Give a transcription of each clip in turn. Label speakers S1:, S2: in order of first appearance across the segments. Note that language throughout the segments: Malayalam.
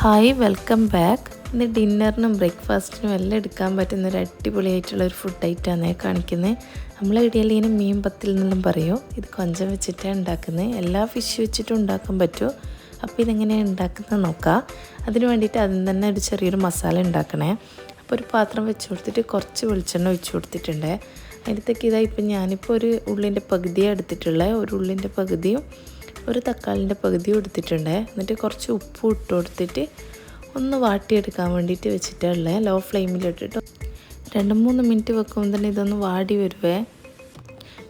S1: Hi welcome back. ഇന്ന് ഡിന്നറിനും ബ്രേക്ക്ഫാസ്റ്റിനും എല്ലാം എടുക്കാൻ പറ്റുന്ന ഒരു അടിപൊളിയായിട്ടുള്ള ഒരു ഫുഡ് ഐറ്റമാണ് കാണിക്കുന്നത് നമ്മൾ ഇടയിൽ ഇങ്ങനെ മീൻ പത്തിൽ നിന്നും പറയും. ഇത് കൊഞ്ചം വെച്ചിട്ടാണ് ഉണ്ടാക്കുന്നത് എല്ലാ ഫിഷ് വെച്ചിട്ടും ഉണ്ടാക്കാൻ പറ്റുമോ അപ്പോൾ ഇതെങ്ങനെയാണ് ഉണ്ടാക്കുന്നത് നോക്കാം. അതിന് വേണ്ടിയിട്ട് അതിന് തന്നെ ഒരു ചെറിയൊരു മസാല ഉണ്ടാക്കണേ. അപ്പോൾ ഒരു പാത്രം വെച്ച് കൊടുത്തിട്ട് കുറച്ച് വെളിച്ചെണ്ണ ഒഴിച്ച് കൊടുത്തിട്ടുണ്ട്. അതിനകത്തേക്ക് ഇതാ ഇപ്പം ഞാനിപ്പോൾ ഒരു ഉള്ളിന്റെ പകുതിയാണ് എടുത്തിട്ടുള്ളത് ഒരു ഉള്ളിന്റെ പകുതിയും ഒരു തക്കാളിന്റെ പകുതി എടുത്തിട്ടുണ്ട് എന്നിട്ട് കുറച്ച് ഉപ്പ് ഇട്ട് കൊടുത്തിട്ട് ഒന്ന് വാട്ടിയെടുക്കാൻ വേണ്ടിയിട്ട് വെച്ചിട്ടുള്ളത് ലോ ഫ്ലെയിമിലിട്ടിട്ട് രണ്ട് മൂന്ന് മിനിറ്റ് വെക്കുമ്പോൾ തന്നെ ഇതൊന്ന് വാടി വരുവേ.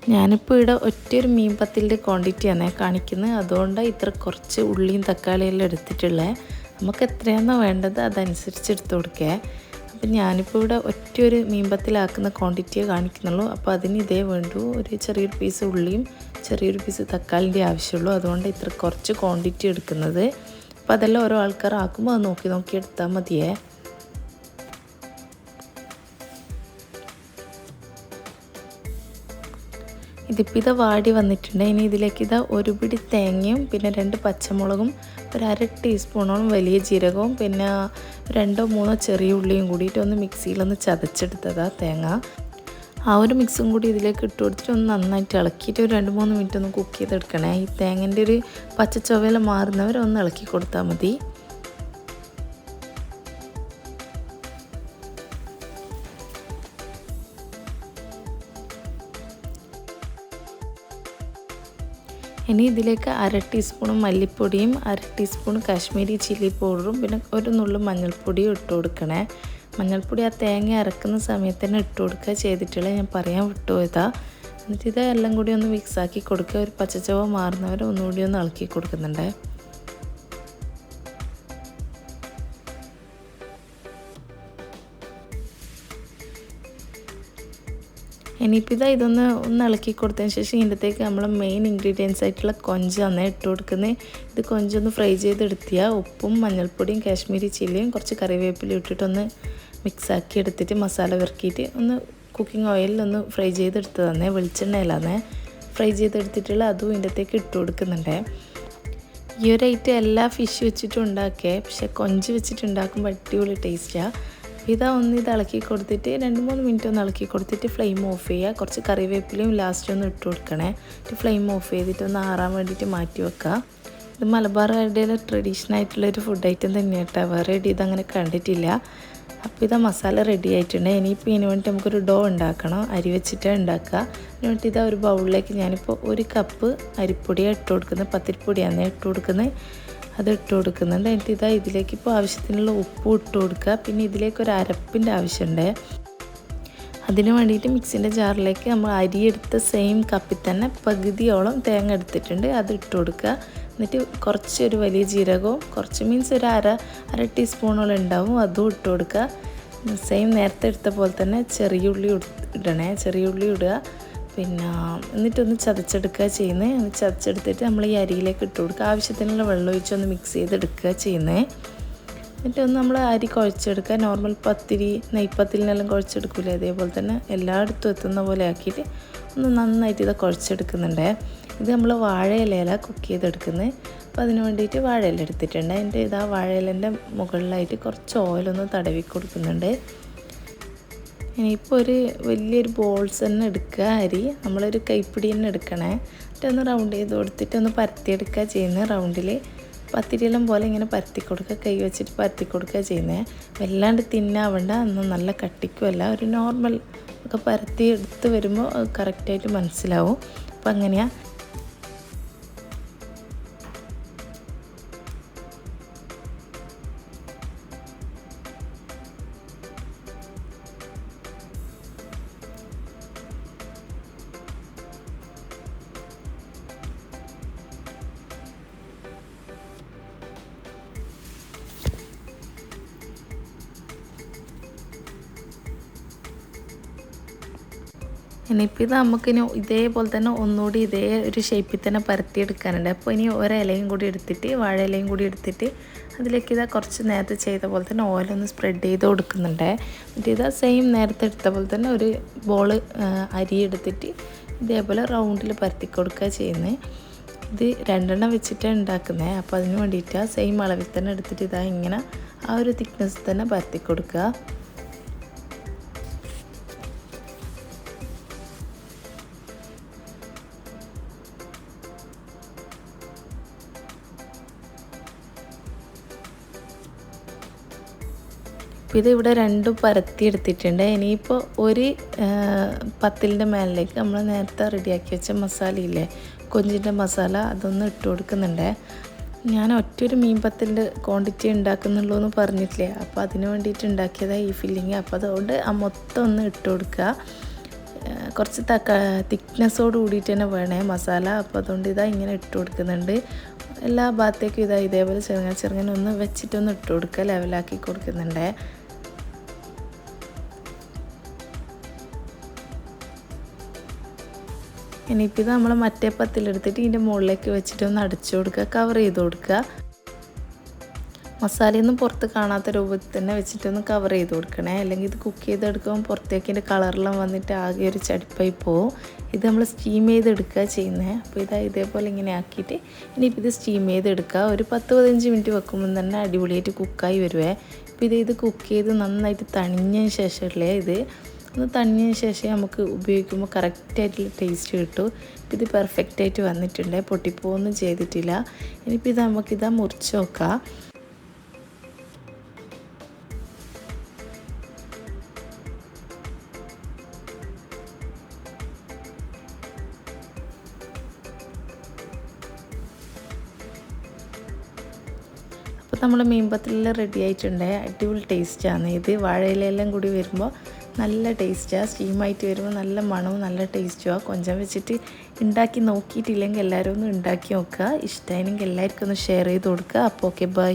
S1: ഞാനിപ്പോൾ ഇവിടെ ഒറ്റയൊരു മീൻ പത്തിലിന്റെ ക്വാണ്ടിറ്റിയാണ് കാണിക്കുന്നത് അതുകൊണ്ട് ഇത്ര കുറച്ച് ഉള്ളിയും തക്കാളിയെല്ലാം എടുത്തിട്ടുള്ളത് നമുക്ക് എത്രയാണോ വേണ്ടത് അതനുസരിച്ച് എടുത്ത് കൊടുക്കുക അപ്പം ഞാനിപ്പോൾ ഇവിടെ ഒറ്റയൊരു മീൻ പത്തിലാക്കുന്ന ക്വാണ്ടിറ്റിയെ കാണിക്കുന്നുള്ളൂ. അപ്പോൾ അതിന് ഇതേ വേണ്ടൂ. ഒരു ചെറിയൊരു പീസ് ഉള്ളിയും ചെറിയൊരു പീസ് തക്കാളിന്റെ ആവശ്യമുള്ളൂ. അതുകൊണ്ട് ഇത്ര കുറച്ച് ക്വാണ്ടിറ്റി എടുക്കുന്നത്. അപ്പോൾ അതെല്ലാം ഓരോ ആൾക്കാർ ആക്കുമ്പോൾ അത് നോക്കി നോക്കി എടുത്താൽ മതിയേ. ഇതിപ്പോൾ ഇതാ വാടി വന്നിട്ടുണ്ട്. ഇനി ഇതിലേക്ക് ഇതാ ഒരു പിടി തേങ്ങയും പിന്നെ രണ്ട് പച്ചമുളകും ഒരു അര ടീസ്പൂണോളം വലിയ ജീരകവും പിന്നെ രണ്ടോ മൂന്നോ ചെറിയ ഉള്ളിയും കൂടിയിട്ട് ഒന്ന് മിക്സിയിലൊന്ന് ചതച്ചെടുത്തതാ തേങ്ങ. ആ ഒരു മിക്സും കൂടി ഇതിലേക്ക് ഇട്ട് കൊടുത്തിട്ട് ഒന്ന് നന്നായിട്ട് ഇളക്കിയിട്ട് ഒരു രണ്ട് മൂന്ന് മിനിറ്റ് ഒന്ന് കുക്ക് ചെയ്തെടുക്കണേ. ഈ തേങ്ങന്റെ ഒരു പച്ച ചൊവ്വയെല്ലാം മാറുന്നവരെ ഒന്ന് ഇളക്കി കൊടുത്താൽ മതി. ഇനി ഇതിലേക്ക് അര ടീസ്പൂൺ മല്ലിപ്പൊടിയും അര ടീസ്പൂൺ കാശ്മീരി ചില്ലി പൗഡറും പിന്നെ ഒരു നുള്ളു മഞ്ഞൾപ്പൊടിയും ഇട്ട് കൊടുക്കണേ. മഞ്ഞൾപ്പൊടി ആ തേങ്ങ അരക്കുന്ന സമയത്ത് തന്നെ ഇട്ട് കൊടുക്കുക ചെയ്തിട്ടുള്ള ഞാൻ പറയാൻ വിട്ടുപോയതാ. എന്നിട്ട് ഇത് എല്ലാം കൂടി ഒന്ന് മിക്സാക്കി കൊടുക്കുക. ഒരു പച്ചച്ചവ മാറുന്നവരെ ഒന്നുകൂടി ഒന്ന് ഇളക്കി കൊടുക്കുന്നുണ്ട്. ഇനിയിപ്പോൾ ഇതാ ഇതൊന്ന് ഒന്ന് ഇളക്കി കൊടുത്തതിന് ശേഷം ഇതിന്റെത്തേക്ക് നമ്മൾ മെയിൻ ഇൻഗ്രീഡിയൻസ് ആയിട്ടുള്ള കൊഞ്ചാണ് ഇട്ട് കൊടുക്കുന്നത് ഇത് കൊഞ്ചൊന്ന് ഫ്രൈ ചെയ്തെടുത്തിയാൽ ഉപ്പും മഞ്ഞൾപ്പൊടിയും കാശ്മീരി ചില്ലിയും കുറച്ച് കറിവേപ്പിലും ഇട്ടിട്ടൊന്ന് മിക്സാക്കി എടുത്തിട്ട് മസാല വിറക്കിയിട്ട് ഒന്ന് കുക്കിംഗ് ഓയിലിൽ ഒന്ന് ഫ്രൈ ചെയ്തെടുത്തതാണ് വെളിച്ചെണ്ണയിലാണ് ഫ്രൈ ചെയ്തെടുത്തിട്ടുള്ള അതും ഇതിന്റെത്തേക്ക് ഇട്ട് കൊടുക്കുന്നുണ്ട്. ഈ ഒരു ഐറ്റം എല്ലാ ഫിഷ് വെച്ചിട്ടും ഉണ്ടാക്കിയേ. പക്ഷെ കൊഞ്ച് വെച്ചിട്ട് ഉണ്ടാക്കുമ്പോൾ അടിപൊളി ടേസ്റ്റാണ് ഇതാ ഒന്ന് ഇത് ഇളക്കി കൊടുത്തിട്ട് രണ്ട് മൂന്ന് മിനിറ്റ് ഒന്ന് ഇളക്കി കൊടുത്തിട്ട് ഫ്ലെയിം ഓഫ് ചെയ്യുക കുറച്ച് കറിവേപ്പിലയും ലാസ്റ്റ് ഒന്ന് ഇട്ട് കൊടുക്കണേ. എന്നിട്ട് ഫ്ലെയിം ഓഫ് ചെയ്തിട്ട് ഒന്ന് ആറാൻ വേണ്ടിയിട്ട് മാറ്റി വെക്കുക ഇത് മലബാർ മലബാറുകാരുടെ ട്രഡീഷണൽ ആയിട്ടുള്ള ഒരു ഫുഡ് ഐറ്റം തന്നെയാണ് കേട്ടോ വേറെ ഇത് അങ്ങനെ കണ്ടിട്ടില്ല. അപ്പോൾ ഇതാ മസാല റെഡി ആയിട്ടുണ്ട്. ഇനിയിപ്പോൾ ഇതിന് വേണ്ടി നമുക്കൊരു ഡോ ഉണ്ടാക്കണം. അരി വെച്ചിട്ടാണ് ഉണ്ടാക്കുക. അതിന് വേണ്ടി ഇതാ ഒരു ബൗളിലേക്ക് ഞാനിപ്പോൾ ഒരു കപ്പ് അരിപ്പൊടിയാണ് ഇട്ട് കൊടുക്കുന്നത്. പത്തിരിപ്പൊടിയാണ് ഇട്ട് കൊടുക്കുന്നത്. അത് ഇട്ട് കൊടുക്കുന്നുണ്ട്. എന്നിട്ട് ഇതാ ഇതിലേക്ക് ഇപ്പോൾ ആവശ്യത്തിനുള്ള ഉപ്പ് ഇട്ട് കൊടുക്കുക. പിന്നെ ഇതിലേക്ക് ഒരു അരപ്പിന്റെ ആവശ്യമുണ്ട്. അതിന് വേണ്ടിയിട്ട് മിക്സിന്റെ ജാറിലേക്ക് നമ്മൾ അരി എടുത്ത സെയിം കപ്പിൽ തന്നെ പകുതിയോളം തേങ്ങ എടുത്തിട്ടുണ്ട്. അത് ഇട്ട് കൊടുക്കുക. എന്നിട്ട് കുറച്ച് ഒരു വലിയ ജീരകവും കുറച്ച് മീൻസ് ഒരു അര അര ടീസ്പൂണോളം ഉണ്ടാവും. അതും ഇട്ട് കൊടുക്കുക. സെയിം നേരത്തെ എടുത്ത പോലെ തന്നെ ചെറിയ ഉള്ളി ഇടണേ. ചെറിയ ഉള്ളി ഇടുക. പിന്നെ എന്നിട്ടൊന്ന് ചതച്ചെടുക്കുക ചെയ്യുന്നത് ചതച്ചെടുത്തിട്ട് നമ്മൾ ഈ അരിയിലേക്ക് ഇട്ട് കൊടുക്കുക. ആവശ്യത്തിനുള്ള വെള്ളം ഒഴിച്ചൊന്ന് മിക്സ് ചെയ്തെടുക്കുക ചെയ്യുന്നത് എന്നിട്ട് ഒന്ന് നമ്മൾ അരി കുഴച്ചെടുക്കുക. നോർമൽ പത്തിരി നെയ്പ്പത്തിരിനെല്ലാം കുഴച്ചെടുക്കില്ലേ അതേപോലെ തന്നെ എല്ലായിടത്തും എത്തുന്ന പോലെ ആക്കിയിട്ട് ഒന്ന് നന്നായിട്ട് ഇത് കുഴച്ചെടുക്കുന്നുണ്ട്. ഇത് നമ്മൾ വാഴയിലയില കുക്ക് ചെയ്തെടുക്കുന്നത്. അപ്പോൾ അതിന് വേണ്ടിയിട്ട് വാഴയില എടുത്തിട്ടുണ്ട്. അതിന്റെ ഇതാ വാഴയിലന്റെ മുകളിലായിട്ട് കുറച്ച് ഓയിലൊന്ന് തടവി കൊടുക്കുന്നുണ്ട്. ഇനിയിപ്പോൾ ഒരു വലിയൊരു ബോൾസ് തന്നെ എടുക്കുക. അരി നമ്മളൊരു കൈപ്പിടി തന്നെ എടുക്കണേ. എന്നിട്ട് ഒന്ന് റൗണ്ട് ചെയ്ത് കൊടുത്തിട്ട് ഒന്ന് പരത്തിയെടുക്കുക ചെയ്യുന്നത് റൗണ്ടിൽ പത്തിരിയെല്ലാം പോലെ ഇങ്ങനെ പരത്തി കൊടുക്കുക കൈ വെച്ചിട്ട് പരത്തി കൊടുക്കുക ചെയ്യുന്നത് വല്ലാണ്ട് തിന്നാവണ്ട അന്ന് നല്ല കട്ടിക്കുമല്ല ഒരു നോർമൽ ഒക്കെ പരത്തി എടുത്ത് വരുമ്പോൾ കറക്റ്റായിട്ട് മനസ്സിലാവും. അപ്പം അങ്ങനെയാണ് ഇനിയിപ്പോൾ ഇത് നമുക്കിനി ഇതേപോലെ തന്നെ ഒന്നുകൂടി ഇതേ ഒരു ഷേപ്പിൽ തന്നെ പരത്തിയെടുക്കാനുണ്ട്. അപ്പോൾ ഇനി ഒരിലയും കൂടി എടുത്തിട്ട് വാഴയിലയും കൂടി എടുത്തിട്ട് അതിലേക്ക് ഇതാ കുറച്ച് നേരത്തെ ചെയ്ത പോലെ തന്നെ ഓയിലൊന്ന് സ്പ്രെഡ് ചെയ്ത് കൊടുക്കുന്നുണ്ട്. എന്നിട്ട് ഇതാ സെയിം നേരത്തെ എടുത്ത പോലെ തന്നെ ഒരു ബോൾ അരി എടുത്തിട്ട് ഇതേപോലെ റൗണ്ടിൽ പരത്തി കൊടുക്കുക ചെയ്യുന്നത് ഇത് രണ്ടെണ്ണം വെച്ചിട്ടാണ് ഉണ്ടാക്കുന്നത് അപ്പോൾ അതിന് വേണ്ടിയിട്ട് സെയിം അളവിൽ തന്നെ എടുത്തിട്ട് ഇതാ ഇങ്ങനെ ആ ഒരു തിക്നെസ് തന്നെ പരത്തി കൊടുക്കുക. അപ്പോൾ ഇത് ഇവിടെ രണ്ടും പരത്തി എടുത്തിട്ടുണ്ട്. ഇനിയിപ്പോൾ ഒരു പത്തിലിന്റെ മേലിലേക്ക് നമ്മൾ നേരത്തെ റെഡിയാക്കി വെച്ച മസാലയില്ലേ കൊഞ്ചിന്റെ മസാല അതൊന്ന് ഇട്ട് കൊടുക്കുന്നുണ്ട്. ഞാൻ ഒറ്റൊരു മീൻ പത്തിന്റെ ക്വാണ്ടിറ്റി ഉണ്ടാക്കുന്നുള്ളൂ എന്ന് പറഞ്ഞിട്ടില്ലേ അപ്പോൾ അതിന് വേണ്ടിയിട്ട് ഉണ്ടാക്കിയതാണ് ഈ ഫില്ലിങ് അപ്പോൾ അതുകൊണ്ട് ആ മൊത്തം ഒന്ന് ഇട്ട് കൊടുക്കുക. കുറച്ച് തക്ക തിക്നെസ്സോട് കൂടിയിട്ട് തന്നെ വേണേ മസാല. അപ്പോൾ അതുകൊണ്ട് ഇതാ ഇങ്ങനെ ഇട്ട് കൊടുക്കുന്നുണ്ട്. എല്ലാ ഭാഗത്തേക്കും ഇതാ ഇതേപോലെ ചെറുങ്ങനെ ചെറുങ്ങനെ ഒന്ന് വെച്ചിട്ടൊന്ന് ഇട്ട് കൊടുക്കുക. ലെവലാക്കി കൊടുക്കുന്നുണ്ട്. ഇനിയിപ്പോൾ ഇത് നമ്മൾ മറ്റേ പത്തിലെടുത്തിട്ട് ഇതിന്റെ മുകളിലേക്ക് വെച്ചിട്ട് ഒന്ന് അടച്ചു കൊടുക്കുക കവർ ചെയ്ത് കൊടുക്കുക. മസാലയൊന്നും പുറത്ത് കാണാത്ത രൂപത്തിൽ തന്നെ വെച്ചിട്ടൊന്ന് കവർ ചെയ്ത് കൊടുക്കണേ. അല്ലെങ്കിൽ ഇത് കുക്ക് ചെയ്തെടുക്കുമ്പോൾ പുറത്തേക്ക് ഇതിന്റെ കളറെല്ലാം വന്നിട്ട് ആകെ ഒരു ചടിപ്പായി പോവും. ഇത് നമ്മൾ സ്റ്റീം ചെയ്തെടുക്കുക ചെയ്യുന്നത് അപ്പോൾ ഇതാ ഇതേപോലെ ഇങ്ങനെ ആക്കിയിട്ട് ഇനിയിപ്പോൾ ഇത് സ്റ്റീം ചെയ്തെടുക്കുക. ഒരു പത്ത് പതിനഞ്ച് മിനിറ്റ് വെക്കുമ്പോൾ തന്നെ അടിപൊളിയായിട്ട് കുക്കായി വരുവേ. അപ്പോൾ ഇത് ഇത് കുക്ക് ചെയ്ത് നന്നായിട്ട് തണിഞ്ഞതിന് ശേഷമല്ലേ ഇത് ഒന്ന് തണിഞ്ഞതിന് ശേഷം നമുക്ക് ഉപയോഗിക്കുമ്പോൾ കറക്റ്റായിട്ടുള്ള ടേസ്റ്റ് കിട്ടും. ഇത് പെർഫെക്റ്റ് ആയിട്ട് വന്നിട്ടുണ്ട്. പൊട്ടിപ്പോവൊന്നും ചെയ്തിട്ടില്ല. ഇനിയിപ്പോൾ ഇത് നമുക്കിതാ മുറിച്ച് നോക്കാം. അപ്പോൾ നമ്മൾ മീൻപത്തിലെല്ലാം റെഡി ആയിട്ടുണ്ട്. അടിപൊളി ടേസ്റ്റാണ് ഇത് വാഴയിലെല്ലാം കൂടി വരുമ്പോൾ നല്ല ടേസ്റ്റാണ് സ്റ്റീമായിട്ട് വരുമ്പോൾ നല്ല മണവും നല്ല ടേസ്റ്റുമാണ് കൊഞ്ചം വെച്ചിട്ട് ഉണ്ടാക്കി നോക്കിയിട്ടില്ലെങ്കിൽ എല്ലാവരും ഒന്ന് ഉണ്ടാക്കി നോക്കുക. ഇഷ്ടമായെങ്കിൽ എല്ലാവർക്കും ഒന്ന് ഷെയർ ചെയ്ത് കൊടുക്കുക. അപ്പോൾ ഓക്കെ ബൈ